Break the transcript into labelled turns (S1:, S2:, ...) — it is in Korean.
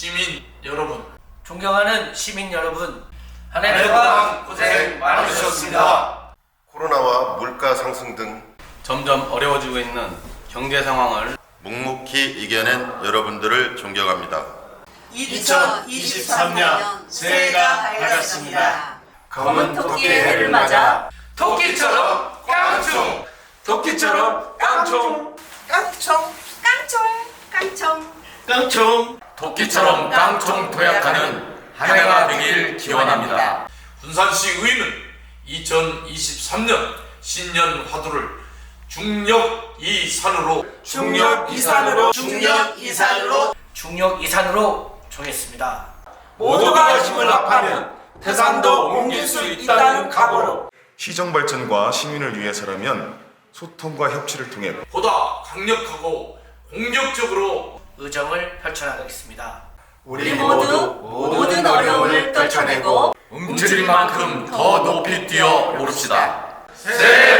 S1: 시민 여러분.
S2: 존경하는 시민 여러분, 한한해
S1: 동안 고생 많으셨습니다.
S3: 코로나와 물가 상승 등
S4: 점점 어려워지고 있는 경제 상황을
S3: 묵묵히 이겨낸 여러분들을 존경합니다.
S1: 2023년 새해가 밝았습니다.
S5: 검은 토끼의 해를 맞아
S1: 토끼처럼 깡총! 토끼처럼 깡총!
S5: 깡총! 깡총! 깡총!
S4: 깡총 토끼처럼 깡총 도약하는 한 해가 되길 기원합니다.
S1: 군산시 의회는 2023년 신년 화두를 중력 이산으로
S5: 중력 이산으로
S1: 중력 이산으로
S2: 중력 이산으로 정했습니다.
S5: 모두가 힘을 합하면 태산도 옮길 수 있다는 각오로
S6: 시정 발전과 시민을 위해서라면 소통과 협치를 통해
S1: 보다 강력하고 공격적으로
S2: 의정을 펼쳐나가겠습니다.
S5: 우리 모두 모든 어려움을 떨쳐내고
S4: 움츠릴 만큼 더 높이 뛰어 오릅시다.
S1: 복